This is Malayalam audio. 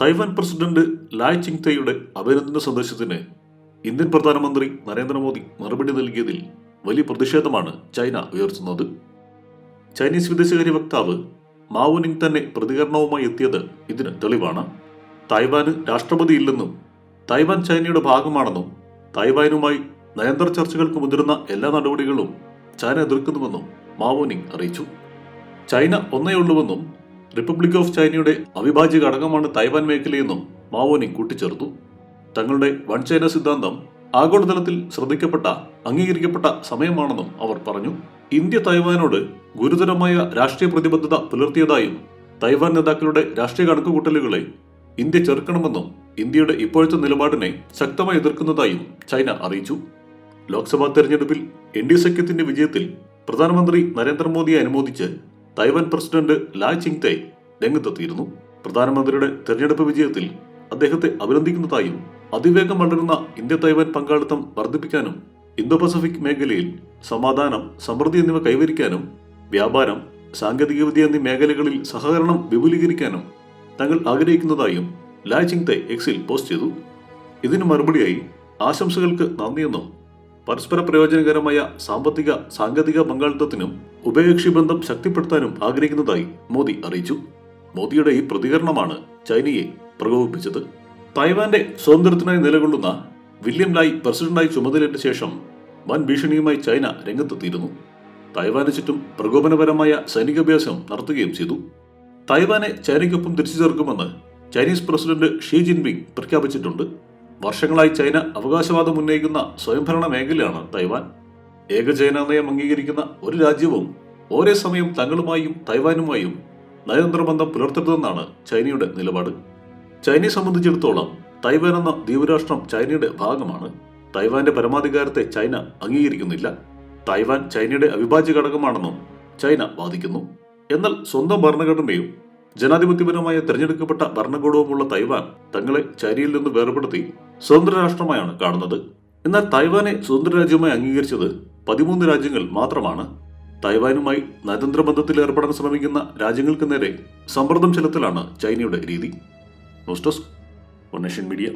തൈവാൻ പ്രസിഡന്റ് ലായ് ചിങ് തെയുടെ അഭിനന്ദന സന്ദേശത്തിന് ഇന്ത്യൻ പ്രധാനമന്ത്രി നരേന്ദ്രമോദി മറുപടി നൽകിയതിൽ വലിയ പ്രതിഷേധമാണ് ചൈന ഉയർത്തുന്നത്. ചൈനീസ് വിദേശകാര്യ വക്താവ് മാവുനിങ് തന്നെ പ്രതികരണവുമായി എത്തിയത് ഇതിന് തെളിവാണ്. തായ്വാന് രാഷ്ട്രപതിയില്ലെന്നും തായ്വാൻ ചൈനയുടെ ഭാഗമാണെന്നും തായ്വാനുമായി നയന്ത്ര ചർച്ചകൾക്ക് മുതിരുന്ന എല്ലാ നടപടികളും ചൈന എതിർക്കുന്നുവെന്നും മാവോനിങ് അറിയിച്ചു. ചൈന ഒന്നേയുള്ളൂവെന്നും റിപ്പബ്ലിക് ഓഫ് ചൈനയുടെ അവിഭാജ്യ ഘടകമാണ് തായ്വാൻ മേഖലയെന്നും മാവോനിങ് കൂട്ടിച്ചേർത്തു. തങ്ങളുടെ വൺ ചൈന സിദ്ധാന്തം ആഗോളതലത്തിൽ ശ്രദ്ധിക്കപ്പെട്ട അംഗീകരിക്കപ്പെട്ട സമയമാണെന്നും അവർ പറഞ്ഞു. ഇന്ത്യ തായ്വാനോട് ഗുരുതരമായ രാഷ്ട്രീയ പ്രതിബദ്ധത പുലർത്തിയതായും തായ്വാൻ നേതാക്കളുടെ രാഷ്ട്രീയ കണക്കുകൂട്ടലുകളെ ഇന്ത്യ ചെറുക്കണമെന്നും ഇന്ത്യയുടെ ഇപ്പോഴത്തെ നിലപാടിനെ ശക്തമായി എതിർക്കുന്നതായും ചൈന അറിയിച്ചു. ലോക്സഭാ തെരഞ്ഞെടുപ്പിൽ എൻ ഡി സഖ്യത്തിന്റെ വിജയത്തിൽ പ്രധാനമന്ത്രി നരേന്ദ്രമോദിയെ അനുമോദിച്ച് തൈവാൻ പ്രസിഡന്റ് ലായ് ചിങ് തെ രംഗത്തെത്തിയിരുന്നു. പ്രധാനമന്ത്രിയുടെ തെരഞ്ഞെടുപ്പ് വിജയത്തിൽ അദ്ദേഹത്തെ അഭിനന്ദിക്കുന്നതായും അതിവേഗം വളരുന്ന ഇന്ത്യ തൈവാൻ പങ്കാളിത്തം വർദ്ധിപ്പിക്കാനും ഇന്തോ പസഫിക് മേഖലയിൽ സമാധാനം സമൃദ്ധി എന്നിവ കൈവരിക്കാനും വ്യാപാരം സാങ്കേതികവിദ്യ എന്നീ മേഖലകളിൽ സഹകരണം വിപുലീകരിക്കാനും തങ്ങൾ ആഗ്രഹിക്കുന്നതായും ലായ് ചിങ് തെ എക്സിൽ പോസ്റ്റ് ചെയ്തു. ഇതിന് മറുപടിയായി ആശംസകൾക്ക് നന്ദിയെന്നും പരസ്പര പ്രയോജനകരമായ സാമ്പത്തിക സാങ്കേതിക പങ്കാളിത്തത്തിനും ഉഭയകക്ഷി ബന്ധം ശക്തിപ്പെടുത്താനും ആഗ്രഹിക്കുന്നതായി മോദി അറിയിച്ചു. മോദിയുടെ ഈ പ്രതികരണമാണ് ചൈനയെ പ്രകോപിപ്പിച്ചത്. തായ്വാന്റെ സ്വാതന്ത്ര്യത്തിനായി നിലകൊള്ളുന്ന വില്യം ലായ് പ്രസിഡന്റായി ചുമതലയേറ്റ ശേഷം വൻ ഭീഷണിയുമായി ചൈന രംഗത്തെത്തിയിരുന്നു. തായ്വാന് ചുറ്റും പ്രകോപനപരമായ സൈനികാഭ്യാസം നടത്തുകയും ചെയ്തു. തായ്വാനെ ചൈനയ്ക്കൊപ്പം തിരിച്ചു ചേർക്കുമെന്ന് ചൈനീസ് പ്രസിഡന്റ് ഷീ ജിൻപിങ് പ്രഖ്യാപിച്ചിട്ടുണ്ട്. വർഷങ്ങളായി ചൈന അവകാശവാദം ഉന്നയിക്കുന്ന സ്വയംഭരണ മേഖലയാണ് തൈവാൻ. ഏകചൈന നയം അംഗീകരിക്കുന്ന ഒരു രാജ്യവും ഒരേ സമയം തങ്ങളുമായും തൈവാനുമായും നയതന്ത്ര ബന്ധം പുലർത്തരുതെന്നാണ് ചൈനയുടെ നിലപാട്. ചൈനയെ സംബന്ധിച്ചിടത്തോളം തൈവാൻ എന്ന ദ്വീപരാഷ്ട്രം ചൈനയുടെ ഭാഗമാണ്. തൈവാന്റെ പരമാധികാരത്തെ ചൈന അംഗീകരിക്കുന്നില്ല. തൈവാൻ ചൈനയുടെ അവിഭാജ്യ ഘടകമാണെന്നും ചൈന വാദിക്കുന്നു. എന്നാൽ സ്വന്തം ഭരണഘടനയും ജനാധിപത്യപരമായ തെരഞ്ഞെടുക്കപ്പെട്ട ഭരണകൂടവുമുള്ള തൈവാൻ തങ്ങളെ ചൈനയിൽ നിന്ന് വേർപെടുത്തി സ്വതന്ത്ര രാഷ്ട്രമായാണ് കാണുന്നത്. എന്നാൽ തൈവാനെ സ്വതന്ത്ര രാജ്യമായി അംഗീകരിച്ചത് പതിമൂന്ന് രാജ്യങ്ങൾ മാത്രമാണ്. തൈവാനുമായി നയതന്ത്ര ബന്ധത്തിൽ ഏർപ്പെടാൻ ശ്രമിക്കുന്ന രാജ്യങ്ങൾക്ക് നേരെ സമ്മർദ്ദം ചെലുത്തലാണ് ചൈനയുടെ രീതി. News desk media.